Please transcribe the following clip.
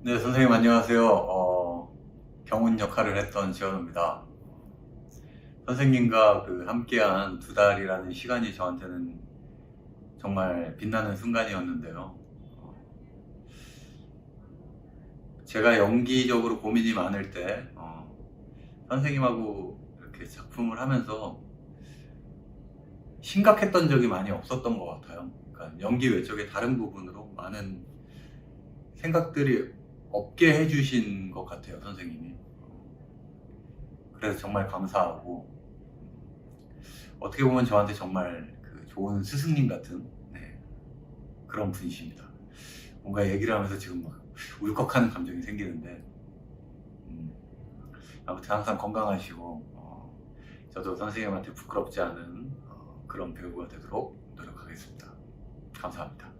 네, 선생님 안녕하세요. 어, 경훈 역할을 했던 지현우입니다. 선생님과 그 함께한 두 달이라는 시간이 저한테는 정말 빛나는 순간이었는데요. 어, 제가 연기적으로 고민이 많을 때 어, 선생님하고 이렇게 작품을 하면서 심각했던 적이 많이 없었던 것 같아요. 그러니까 연기 외적의 다른 부분으로 많은 생각들이 없게 해주신 것 같아요, 선생님이. 그래서 정말 감사하고, 어떻게 보면 저한테 정말 그 좋은 스승님 같은 네, 그런 분이십니다. 뭔가 얘기를 하면서 지금 막 울컥하는 감정이 생기는데, 음, 아무튼 항상 건강하시고, 어, 저도 선생님한테 부끄럽지 않은 어, 그런 배우가 되도록 노력하겠습니다. 감사합니다.